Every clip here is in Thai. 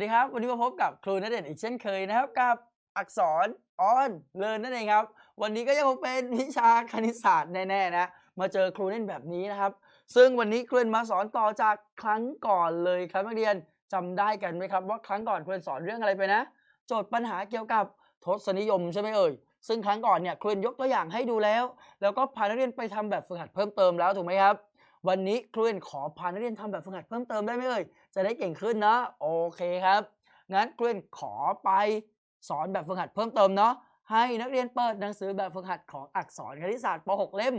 สวัสดีครับ วันนี้มาพบกับครูณเดชน์อีกเช่นเคยนะครับ กับอักษรออนเลินนั่นเองครับ วันนี้ก็ยังคงเป็นวิชาคณิตศาสตร์แน่ๆนะ มาเจอครูเล่นแบบนี้นะครับ ซึ่งวันนี้ครูเล่นมาสอนต่อจากครั้งก่อนเลยครับนักเรียนจำได้กันไหมครับว่าครั้งก่อนครูเล่นสอนเรื่องอะไรไปนะ โจทย์ปัญหาเกี่ยวกับทศนิยมใช่ไหมเอ่ยซึ่งครั้งก่อนเนี่ยครูเล่นยกตัวอย่างให้ดูแล้ว แล้วก็พานักเรียนไปทำแบบฝึกหัดเพิ่มเติมแล้วถูกไหมครับ วันนี้ครูเล่นขอพานักเรียนทำแบบฝึกหัดเพิ่มเติมได้ไหมเอ่ย จะได้เก่งขึ้นเนาะโอเคครับ งั้นครูเรียนขอไปสอนแบบฝึกหัดเพิ่มเติมเนาะให้นักเรียนเปิดหนังสือแบบฝึกหัดของอักษรคณิตศาสตร์ป .6 เล่ม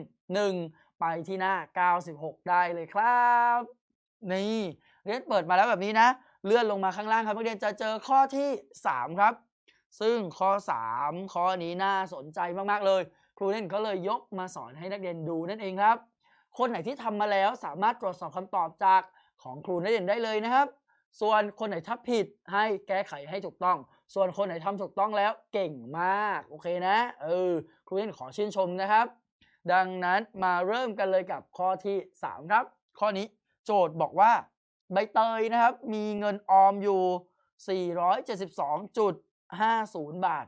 1 ไปที่หน้า 96 ได้เลยครับ นี่เรียนเปิดมาแล้วแบบนี้นะ เลื่อนลงมาข้างล่างครับนักเรียนจะเจอข้อที่ 3 ครับ ซึ่งข้อ 3 ข้อนี้น่าสนใจมากๆเลย ครูเล่นก็เลยยกมาสอนให้นักเรียนดูนั่นเองครับ คนไหนที่ทำมาแล้วสามารถตรวจสอบคำตอบจาก ของครูนักเรียนได้เลยนะครับ ส่วนคนไหนทับผิดให้แก้ไขให้ถูกต้อง ส่วนคนไหนทำถูกต้องแล้วเก่งมากโอเคนะเออครูเล่นขอชื่นชมนะครับ ดังนั้นมาเริ่มกันเลยกับข้อที่ 3 ครับ ข้อนี้โจทย์บอกว่าใบเตยนะครับ มีเงินออมอยู่ 472.50 บาท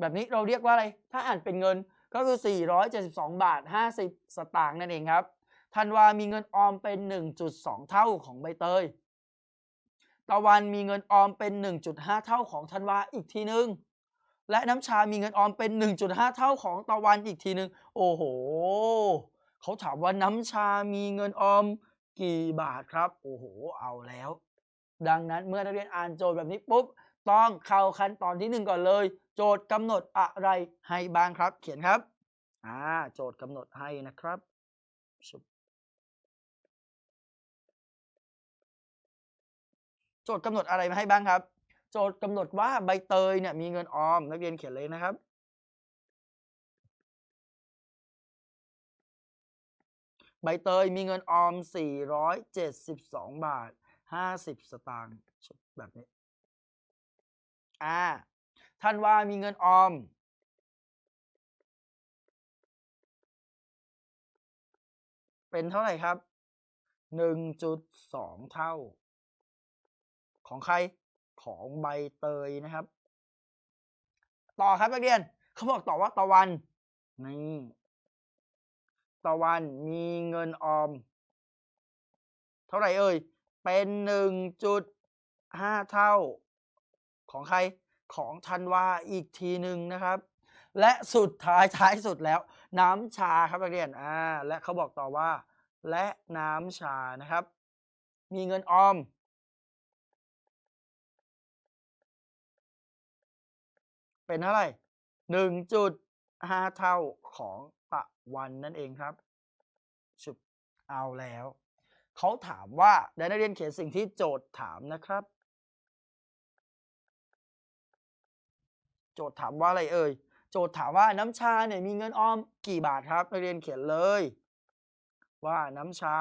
แบบนี้เราเรียกว่าอะไร ถ้าอ่านเป็นเงินก็คือ 472 บาท 50 สตางค์นั่นเองครับ ธันวามีเงินออมเป็น 1.2 เท่าของใบเตย ตะวันมีเงินออมเป็น 1.5 เท่าของธันวาอีกทีนึง และน้ำชามีเงินออมเป็น 1.5 เท่าของตะวันอีกทีนึง โอ้โห เขาถามว่าน้ำชามีเงินออมกี่บาทครับ โอ้โห เอาแล้ว ดังนั้นเมื่อนักเรียนอ่านโจทย์แบบนี้ปุ๊บ ต้องเข้าขั้นตอนที่หนึ่งก่อนเลย โจทย์กำหนดอะไรให้บ้างครับ เขียนครับ อ่า โจทย์กำหนดให้นะครับ โจทย์กำหนดอะไรมาให้บ้างครับ โจทย์กำหนดว่าใบเตยเนี่ยมีเงินออม นักเรียนเขียนเลยนะครับ ใบเตยมีเงินออม 472 บาท 50 สตางค์แบบนี้อ่าธันว่ามีเงินออมเป็นเท่าไหร่ครับ 1.2 เท่า ของใครของใบเตยนะครับ ต่อครับนักเรียนเขาบอกต่อว่าตะวันนี่ตะวันมีเงินออม เท่าไหร่เอ่ยเป็นหนึ่งจุดห้าเท่า ของใครของธันวาอีกทีหนึ่งนะครับ และสุดท้ายท้ายสุดแล้ว น้ำชาครับนักเรียนอ่าและเขาบอกต่อว่า และน้ำชานะครับ มีเงินออม เป็นเท่าไหร่หนึ่งจุดห้าเท่าของตะวันนั่นเองครับชุบเอาแล้ว เขาถามว่าได้นักเรียนเขียนสิ่งที่โจทย์ถามนะครับ โจทย์ถามว่าอะไรเอ่ยโจทย์ถามว่าน้ำชาเนี่ยมีเงินออมกี่บาทครับนักเรียนเขียนเลย ว่าน้ำชา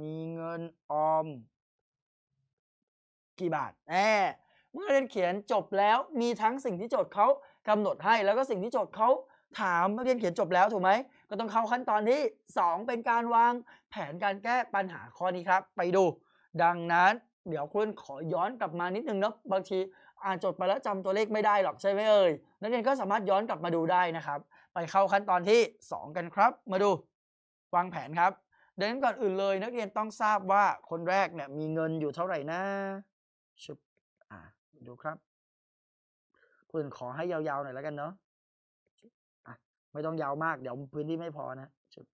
มีเงินออม กี่บาทแน่ เมื่อเรียนเขียนจบแล้วมีทั้งสิ่งที่โจทย์เขากำหนดให้ แล้วก็สิ่งที่โจทย์เขาถามนักเรียนเขียนจบแล้วถูกไหมก็ต้องเข้าขั้นตอนที่ 2 เป็นการวางแผนการแก้ปัญหาข้อนี้ครับ ไปดู ดังนั้นเดี๋ยวคุณขอย้อนกลับมานิดนึงเนาะบางทีอ่านโจทย์ไปแล้วจำตัวเลขไม่ได้หรอกใช่ไหมเอ่ยนักเรียนก็สามารถย้อนกลับมาดูได้นะครับ ไปเข้าขั้นตอนที่ 2 กันครับ มาดู วางแผนครับดังนั้นก่อนอื่นเลย นักเรียนต้องทราบว่าคนแรกเนี่ยมีเงินอยู่เท่าไหร่นะชุบ ดูครับคุณขอให้ยาวๆหน่อยแล้วกันเนาะอะไม่ต้องยาวมากเดี๋ยวพื้นที่ไม่พอนะชุบ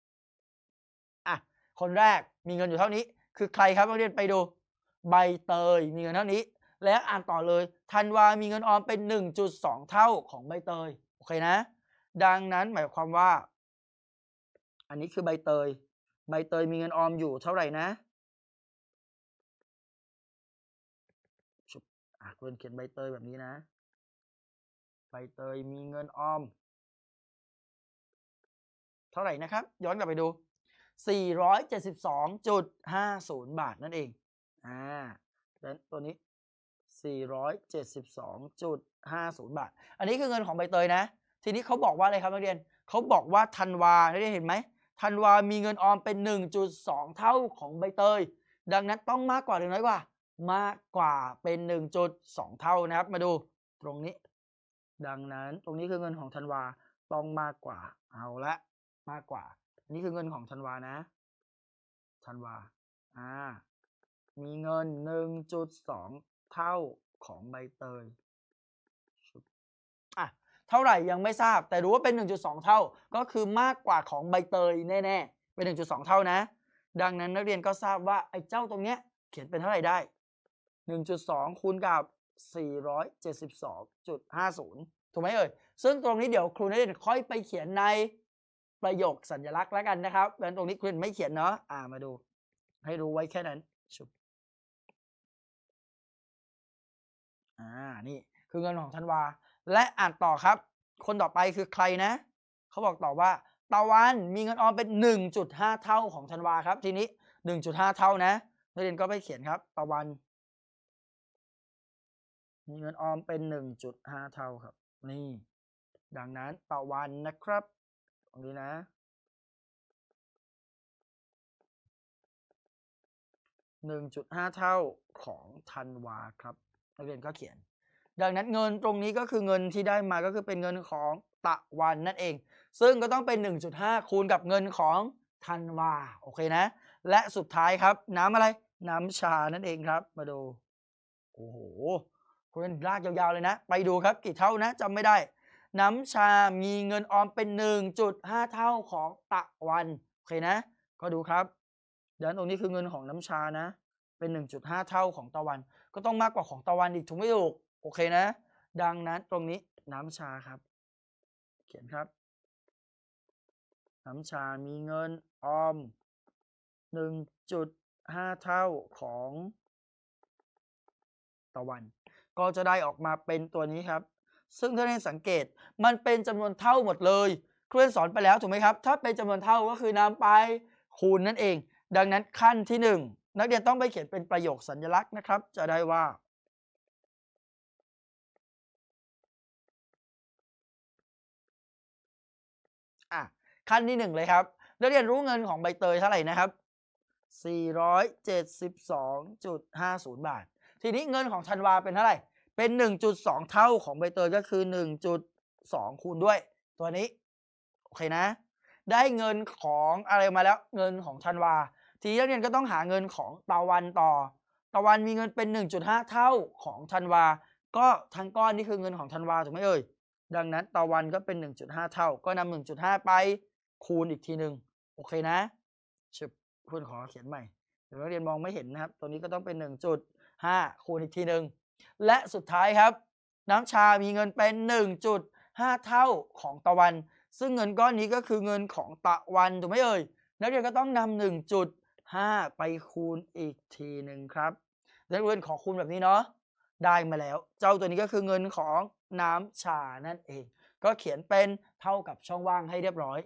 อะคนแรกมีเงินอยู่เท่านี้ คือใครครับนักเรียนไปดู ใบเตยมีเงินเท่านี้ แล้วอ่านต่อเลยธันวามีเงินออมเป็น 1.2 เท่าของใบเตยโอเคนะ ดังนั้นหมายความว่า อันนี้คือใบเตย ใบเตยมีเงินออมอยู่เท่าไหร่นะ อะควรเขียนใบเตยแบบนี้นะ ใบเตยมีเงินออม เท่าไหร่นะครับ ย้อนกลับไปดู 472.50 บาทนั่นเอง อ่าแล้วตัวนี้ 472.50 บาท อันนี้คือเงินของใบเตยนะ ทีนี้เขาบอกว่าอะไรครับนักเรียนเขาบอกว่าธันวานักเรียนเห็นไหมธันวามีเงินออมเป็น 1.2 เท่าของใบเตย ดังนั้นต้องมากกว่าหรือน้อยกว่า มากกว่าเป็น 1.2 เท่านะครับ มาดูตรงนี้ ดังนั้นตรงนี้คือเงินของธันวาต้องมากกว่า เอาละมากกว่า อันนี้คือเงินของธันวานะธันวาอ่ามีเงิน 1.2 เท่าของใบเตยอะเท่าไหร่ยังไม่ทราบ แต่รู้ว่าเป็น 1.2 เท่า ก็คือมากกว่าของใบเตยแน่ๆเป็น 1.2 เท่านะ ดังนั้นนักเรียนก็ทราบว่าไอ้เจ้าตรงเนี้ยเขียนเป็นเท่าไหร่ได้ 1.2 คูณกับ 472.50 ถูกไหมเอ่ย ซึ่งตรงนี้เดี๋ยวครูนักเรียนค่อยไปเขียนในประโยคสัญลักษณ์แล้วกันนะครับดังนั้นตรงนี้ครูนไม่เขียนเนาะ อ่ามาดู ให้รู้ไว้แค่นั้นชุบอ่า นี่คือเงินของธันวา และอ่านต่อครับ คนต่อไปคือใครนะ เขาบอกต่อว่าตะวันมีเงินออมเป็น 1.5 เท่าของธันวาครับ ทีนี้ 1.5 เท่านะนักเรียนก็ไปเขียนครับ ตะวัน มีเงินออมเป็น 1.5 เท่าครับ นี่ ดังนั้นตะวันนะครับตรงนี้นะ 1.5 เท่าของธันวาครับนักเรียนก็เขียน ดังนั้นเงินตรงนี้ก็คือเงินที่ได้มาก็คือเป็นเงินของตะวันนั่นเอง ซึ่งก็ต้องเป็น 1.5 คูณกับเงินของธันวา โอเคนะ และสุดท้ายครับ น้ำอะไร น้ำชานั่นเองครับ มาดู โอ้โห คุณลากยาวๆเลยนะ ไปดูครับกี่เท่านะจำไม่ได้ น้ำชา มีเงินออมเป็น 1.5 เท่าของตะวันโอเคนะ ก็ดูครับเดี๋ยวตรงนี้คือเงินของน้ำชานะ เป็น 1.5 เท่าของตะวัน ก็ต้องมากกว่าของตะวันอีกถูกไหมลูกโอเคนะ ดังนั้นตรงนี้น้ำชาครับ เขียนครับ น้ำชา มีเงินออม 1.5 เท่าของตะวัน ก็จะได้ออกมาเป็นตัวนี้ครับ ซึ่งถ้าได้สังเกตมันเป็นจำนวนเท่าหมดเลยครูเรียนสอนไปแล้วถูกไหมครับ ถ้าเป็นจำนวนเท่าก็คือนำไปคูณนั่นเอง ดังนั้นขั้นที่ 1 นักเรียนต้องไปเขียนเป็นประโยคสัญลักษณ์นะครับ จะได้ว่า อะขั้นที่ 1 เลยครับ นักเรียนรู้เงินของใบเตยเท่าไหร่นะครับ 472.50 บาท ทีนี้เงินของธันวาเป็นเท่าไหร่ เป็น 1.2 เท่าของใบเตยก็คือ 1.2 คูณด้วย ตัวนี้ โอเคนะ ได้เงินของอะไรมาแล้วเงินของธันวา ทีนี้นักเรียนก็ต้องหาเงินของตะวันต่อ ตะวันมีเงินเป็น 1.5 เท่าของธันวา ก็ทั้งก้อนนี่คือเงินของธันวาถูกไหมเอ่ยดังนั้นตะวันก็เป็น 1.5 เท่า ก็นำ1.5 ไปคูณอีกทีหนึ่งโอเคนะชึบคุณขอเขียนใหม่เดี๋ยวนักเรียนมองไม่เห็นนะครับ ตัวนี้ก็ต้องเป็น 1.5 คูณอีกทีหนึ่ง และสุดท้ายครับ น้ำชามีเงินเป็น 1.5 เท่าของตะวัน ซึ่งเงินก้อนนี้ก็คือเงินของตะวันถูกไหมเอ่ยนักเรียนก็ต้องนำ1.5 ไปคูณอีกทีหนึ่งครับนักเรียนขอคูณแบบนี้เนาะได้มาแล้ว เจ้าตัวนี้ก็คือเงินของน้ำชานั่นเอง ก็เขียนเป็นเท่ากับช่องว่างให้เรียบร้อย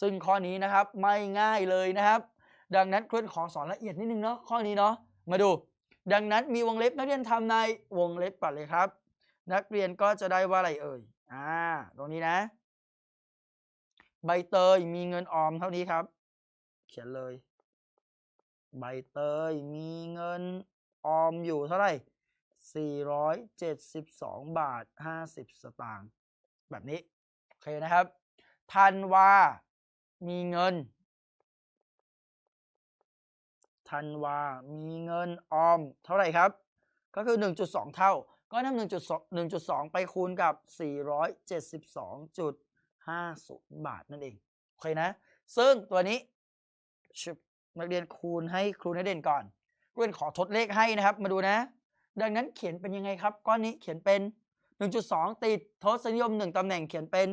ซึ่งข้อนี้นะครับไม่ง่ายเลยนะครับ ดังนั้นครูขอสอนละเอียดนิดนึงเนาะข้อนี้เนาะมาดู ดังนั้นมีวงเล็บนักเรียนทำในวงเล็บก่อนเลยครับ นักเรียนก็จะได้ว่าอะไรเอ่ยอ่าตรงนี้นะ ใบเตยมีเงินออมเท่านี้ครับ เขียนเลย ใบเตยมีเงินออมอยู่เท่าไหร่472 บาท 50 สตางค์แบบนี้ โอเคนะครับ ธันวา มีเงิน ธันวา มีเงินออมเท่าไหร่ครับ ก็คือ 1.2 เท่า ก็นำ1.2 1.2 ไปคูณกับ 472.50 บาทนั่นเอง โอเคนะ ซึ่งตัวนี้นักเรียนคูณให้ครูนักเรียนก่อนครูเรียนขอทดเลขให้นะครับ มาดูนะ ดังนั้นเขียนเป็นยังไงครับ ก้อนนี้เขียนเป็น 1.2 ติดทศนิยม 1ตำแหน่งเขียนเป็น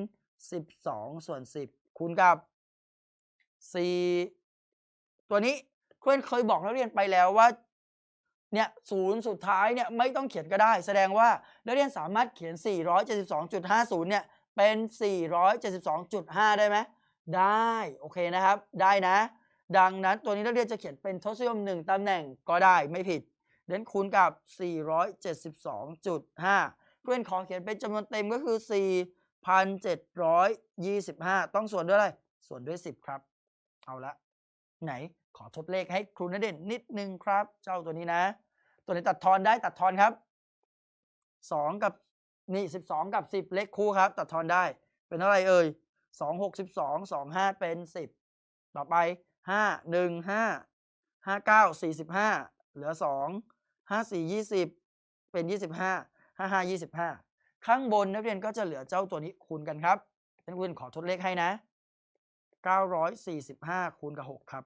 12 ส่วน 10 คูณกับ 4 ตัวนี้ เรียนเคยบอกนักเรียนไปแล้วว่าเนี่ยศูนย์สุดท้ายเนี่ยไม่ต้องเขียนก็ได้ แสดงว่านักเรียนสามารถเขียน 472.50 เนี่ยเป็น 472.5 ได้ไหมได้โอเคนะครับ ได้นะ ดังนั้นตัวนี้นักเรียนจะเขียนเป็นทศนิยม1ตำแหน่งก็ได้ไม่ผิดเดนคูณกับ 472.5 เพื่อนขอเขียนเป็นจำนวนเต็มก็คือ 4,725 ต้องส่วนด้วยอะไร ส่วนด้วย 10 ครับ เอาละไหน ขอทดเลขให้ครูนเด่นนิดนึงครับ เจ้าตัวนี้นะ ตัวนี้ตัดทอนได้ตัดทอนครับสองกับนี่สิบสองกับสิบเลขคู่ครับ ตัดทอนได้เป็นเท่าไหร่เอ่ยสองหกสิบสองสองห้าเป็นสิบต่อไปห้าหนึ่งห้าห้าเก้าสี่สิบห้าเหลือสองห้าสี่ยี่สิบเป็นยี่สิบห้าห้าห้ายี่สิบห้าข้างบนนักเรียนก็จะเหลือเจ้าตัวนี้คูณกันครับนักเรียนขอทดเลขให้นะเก้าร้อยสี่สิบห้าคูณกับหกครับ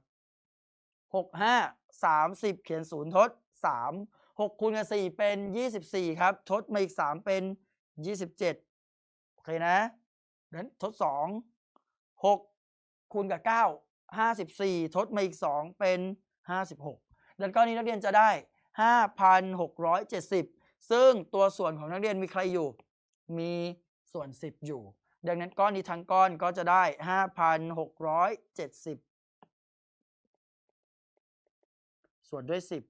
หกห้าสามสิบเขียนศูนย์ทดสามหกคูณกับสี่เป็นยี่สิบสี่ครับทดมาอีกสามเป็นยี่สิบเจ็ดโอเคนะนั้นทดสองหกคูณกับเก้าห้าสิบสี่ทดมาอีกสองเป็นห้าสิบหกดังก้อนนี้นักเรียนจะได้ห้าพันหกร้อยเจ็ดสิบซึ่งตัวส่วนของนักเรียนมีใครอยู่ มีส่วนสิบอยู่ ดังนั้นก้อนนี้ทั้งก้อนก็จะได้ห้าพันหกร้อยเจ็ดสิบ ส่วนด้วยสิบ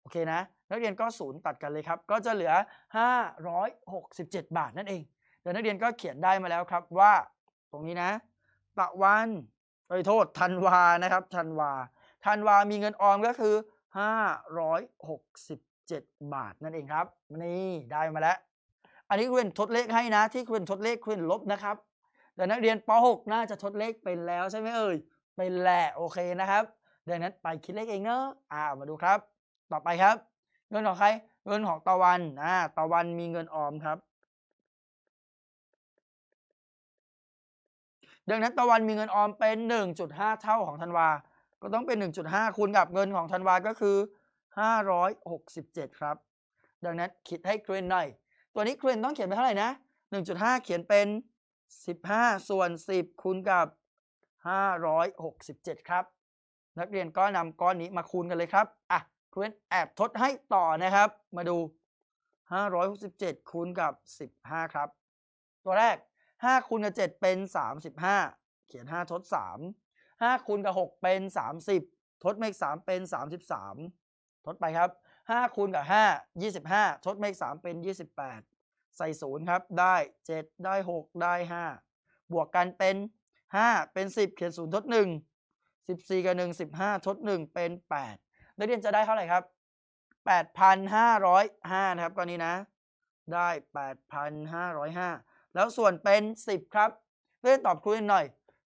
โอเคนะ นักเรียนก็ศูนย์ตัดกันเลยครับ ก็จะเหลือ 567 บาทนั่นเองเดี๋ยวนักเรียนก็เขียนได้มาแล้วครับว่าตรงนี้นะ ตะวันเอ้ยโทษธันวานะครับธันวาธันวามีเงินออมก็คือ 567 บาทนั่นเองครับ นี่ได้มาแล้ว อันนี้ครูเรียนทดเลขให้นะ ที่ครูเรียนทดเลขครูเรียนลบนะครับแต่นักเรียนป .6 น่าจะทดเลขเป็นแล้วใช่ไหมเอ่ยเป็นแหละโอเคนะครับ ดังนั้นไปคิดเลขเองเนอะอ่ามาดูครับ ต่อไปครับ เงินของใคร เงินของตะวันอ่าตะวันมีเงินออมครับ ดังนั้นตะวันมีเงินออมเป็น 1.5 เท่าของธันวา ก็ต้องเป็น 1.5 คูณกับเงินของธันวาก็คือ 567 ครับ ดังนั้นคิดให้เกรนหน่อย ตัวนี้เกรนต้องเขียนเป็นเท่าไหร่นะ 1.5 เขียนเป็น 15 ส่วน 10 คูณกับ 567 ครับ นักเรียนก็นำก้อนนี้มาคูณกันเลยครับอะครูเอนแอบทดให้ต่อนะครับ มาดู 567 คูณกับ 15 ครับ ตัวแรก 5 คูณกับ 7 เป็น 35 เขียน 5 ทด 3 5 คูณกับ 6 เป็น 30 ทดมาอีก3เป็น 33 ทดไปครับ 5 คูณกับ 5 25 ทดมาอีก3เป็น 28 ใส่0ครับ ได้ 7 ได้ 6 ได้ 5 บวกกันเป็น 5 เป็น 10 เขียน 0 ทด 1 14 กับ 1 15 ทด 1 เป็น 8 นักเรียนจะได้เท่าไหร่ครับ 8,505 นะครับก้อนนี้นะ ได้ 8,505 แล้วส่วนเป็น 10 ครับเรียนตอบครูหน่อย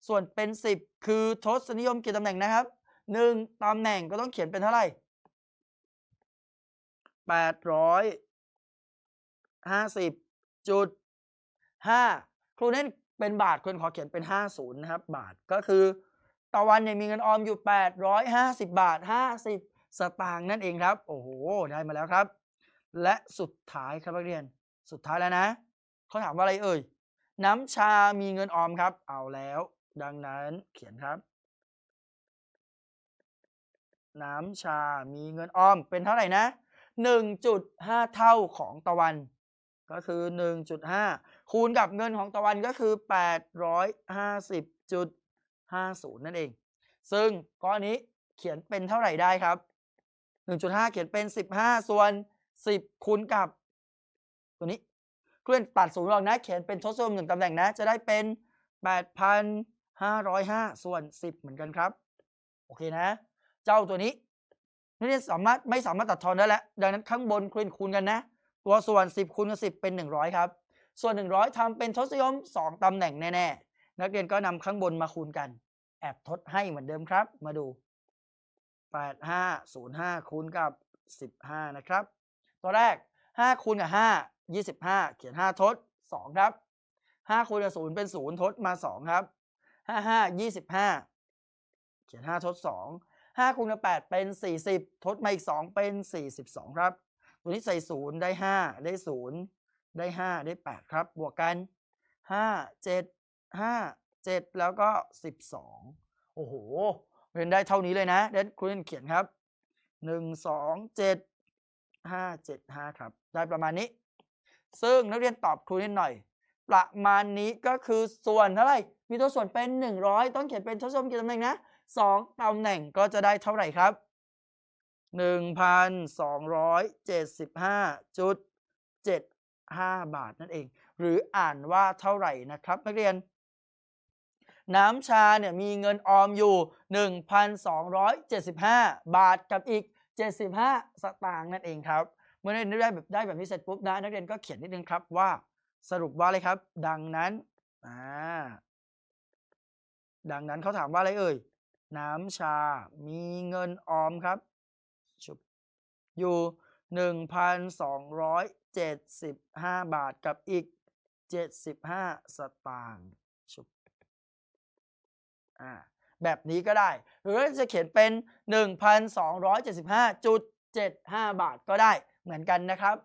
ส่วนเป็น 10 คือทศนิยมกี่ตำแหน่งนะครับ 1ตำแหน่งก็ต้องเขียนเป็นเท่าไหร่ 850จุด5ครูเน้นเป็นบาทควรขอเขียนเป็น 50 นะครับ บาทก็คือ ต่อวันเนี่ยมีเงินออมอยู่ 850 บาท 50 สตางค์นั่นเองครับ โอ้โห ได้มาแล้วครับ และสุดท้ายครับนักเรียน สุดท้ายแล้วนะ เขาถามว่าอะไรเอ่ย น้ำชามีเงินออมครับ เอาแล้ว ดังนั้นเขียนครับ น้ำชามีเงินออมเป็นเท่าไหร่นะ 1.5 เท่าของตะวัน ก็คือ 1.5 คูณกับเงินของตะวันก็คือ 850.5 50 นั่นเอง ซึ่งก้อนนี้เขียนเป็นเท่าไหร่ได้ครับ 1.5 เขียนเป็น 15 ส่วน 10 คูณกับ ตัวนี้เคลื่อนตัดศูนย์ออกนะ เขียนเป็นทศนิยมหนึ่งตำแหน่งนะ จะได้เป็น 8,505 ส่วน 10 เหมือนกันครับ โอเคนะ เจ้าตัวนี้นักเรียนสามารถไม่สามารถตัดทอนได้แล้ว ดังนั้นข้างบนเคลื่อนคูณกันนะ ตัวส่วน 10คูณกับ10 เป็น 100 ครับ ส่วน 100ทำเป็นทศนิยม 2ตำแหน่งแน่ๆ นักเรียนก็นำข้างบนมาคูณกัน แอบทดให้เหมือนเดิมครับ มาดู 8505 คูณกับ 15 นะครับ ตัวแรก 5 คูณกับ 5 25 เขียน 5 ทด 2 ครับ 5 คูณกับ 0 เป็น 0 ทดมา 2 ครับ 55 25 เขียน 5 ทด 2 5คูณกับ8เป็น 40 ทดมาอีก 2 เป็น 42 ครับ ตัวนี้ใส่ 0 ได้ 5 ได้ 0 ได้ 5 ได้ 8 ครับ บวกกัน 5 7 5 7แล้วก็12โอ้โหเรียนได้เท่านี้เลยนะเดนครูเรียนเขียนครับ1 2 7 5 7 5ครับ ได้ประมาณนี้ ซึ่งนักเรียนตอบครูเรียนหน่อย ประมาณนี้ก็คือส่วนเท่าไหร่ มีตัวส่วนเป็น 100 ต้องเขียนเป็นทศนิยมกี่ตำแหน่งนะ2ตำแหน่งก็จะได้เท่าไหร่ครับ 1,275.75 บาทนั่นเอง หรืออ่านว่าเท่าไหร่นะครับ นักเรียน น้ำชาเนี่ยมีเงินออมอยู่ 1,275 บาทกับอีก 75 สตางค์นั่นเองครับ เมื่อนักเรียนได้แบบได้แบบนี้เสร็จปุ๊บนะนักเรียนก็เขียนนิดนึงครับว่าสรุปว่าอะไรครับ ดังนั้นอ่าดังนั้นเขาถามว่าอะไรเอ่ย น้ำชา มีเงินออมครับชุบอยู่ 1,275 บาทกับอีก 75 สตางค์ชุบ อ่าแบบนี้ก็ได้ หรือจะเขียนเป็น 1,275.75 บาทก็ได้เหมือนกันนะครับ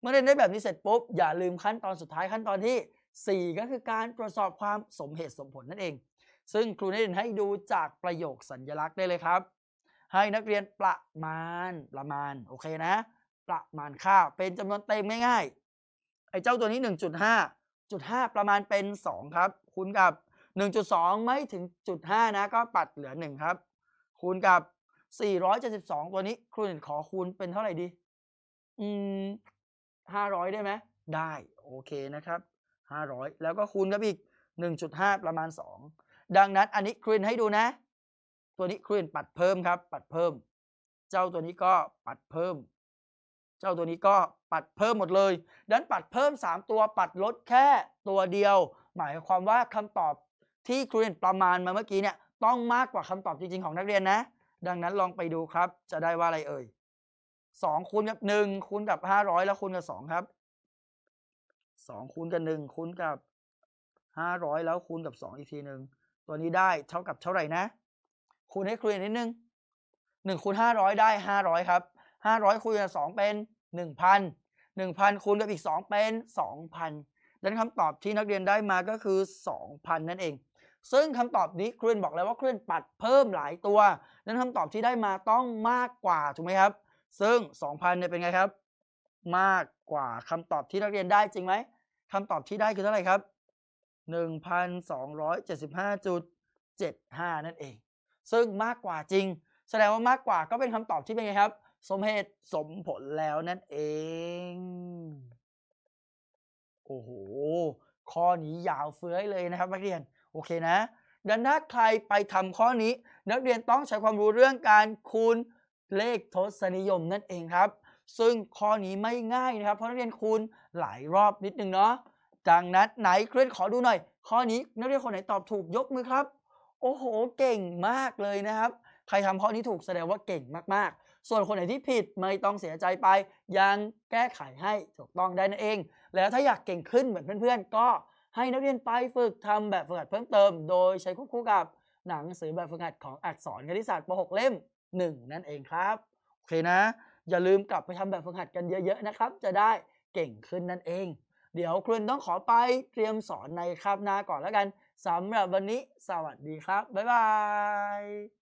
เมื่อเรียนได้แบบนี้เสร็จปุ๊บ อย่าลืมขั้นตอนสุดท้ายขั้นตอนที่ 4 ก็คือการตรวจสอบความสมเหตุสมผลนั่นเอง ซึ่งครูได้เรียนให้ดูจากประโยคสัญลักษณ์ได้เลยครับ ให้นักเรียนประมาณประมาณโอเคนะ ประมาณค่าเป็นจำนวนเต็มง่ายๆไอ้เจ้าตัวนี้ 1.5จุด5ประมาณเป็น 2 ครับ คูณกับ 1.2 ไม่ถึงจุด5นะ ก็ปัดเหลือ 1 ครับ คูณกับ 472 ตัวนี้ครูเรียนขอคูณเป็นเท่าไหร่ดี อืม 500 ได้ไหม ได้ โอเคนะครับ 500 แล้วก็คูณกับอีก 1.5 ประมาณ 2 ดังนั้นอันนี้ครูเรียนให้ดูนะ ตัวนี้ครูเรียนปัดเพิ่มครับ ปัดเพิ่ม เจ้าตัวนี้ก็ปัดเพิ่ม เจ้าตัวนี้ก็ปัดเพิ่มหมดเลยดังนั้นปัดเพิ่ม 3 ตัวปัดลดแค่ตัวเดียวหมายความว่าคำตอบ ที่ครูเรียนประมาณมาเมื่อกี้เนี่ยต้องมากกว่าคำตอบจริง ๆ ของนักเรียนนะ ดังนั้นลองไปดูครับ จะได้ว่าอะไรเอ่ย2คูณกับ1คูณกับ 500 แล้วคูณกับ 2 ครับ 2คูณกับ1คูณกับ 500 แล้วคูณกับ 2 อีกทีหนึ่งตัวนี้ได้เท่ากับเท่าไหร่นะ คูณให้ครูเรียนนิดนึง1คูณ500 ได้ 500 ครับ 500 คูณกับ 2 เป็น 1,000 1,000 คูณกับอีก 2 เป็น 2,000ดังนั้นคำตอบที่นักเรียนได้มาก็คือ 2,000 นั่นเอง ซึ่งคำตอบนี้ครูเรนบอกแล้วว่าครูเรนปัดเพิ่มหลายตัว นั้นคำตอบที่ได้มาต้องมากกว่าถูกไหมครับ ซึ่ง 2,000เนี่ยเป็นไงครับ มากกว่าคำตอบที่นักเรียนได้จริงไหมคำตอบที่ได้คือเท่าไหร่ครับ 1,275.75 นั่นเอง ซึ่งมากกว่าจริง แสดงว่ามากกว่าก็เป็นคำตอบที่เป็นไงครับ สมเหตุสมผลแล้วนั่นเอง โอ้โหข้อนี้ยาวเฟื้อยเลยนะครับนักเรียน โอเคนะ ดังนั้นถ้าใครไปทำข้อนี้ นักเรียนต้องใช้ความรู้เรื่องการคูณเลขทศนิยมนั่นเองครับ ซึ่งข้อนี้ไม่ง่ายนะครับ เพราะนักเรียนคูณหลายรอบนิดนึงเนาะดังนั้นไหนเครียนขอดูหน่อย ข้อนี้นักเรียนคนไหนตอบถูกยกมือครับ โอ้โหเก่งมากเลยนะครับ ใครทำข้อนี้ถูกแสดงว่าเก่งมากๆ ส่วนคนไหนที่ผิดไม่ต้องเสียใจไป ยังแก้ไขให้ถูกต้องได้นั่นเอง แล้วถ้าอยากเก่งขึ้นเหมือนเพื่อนๆก็ ให้นักเรียนไปฝึกทำแบบฝึกหัดเพิ่มเติม โดยใช้ควบคู่กับหนังสือแบบฝึกหัดของอักษรคณิตศาสตร์ป .6 เล่ม 1 นั่นเองครับโอเคนะ อย่าลืมกลับไปทำแบบฝึกหัดกันเยอะๆนะครับ จะได้เก่งขึ้นนั่นเอง เดี๋ยวครูต้องขอไปเตรียมสอนในคาบหน้าก่อนแล้วกันสำหรับวันนี้ สวัสดีครับ บ๊ายบาย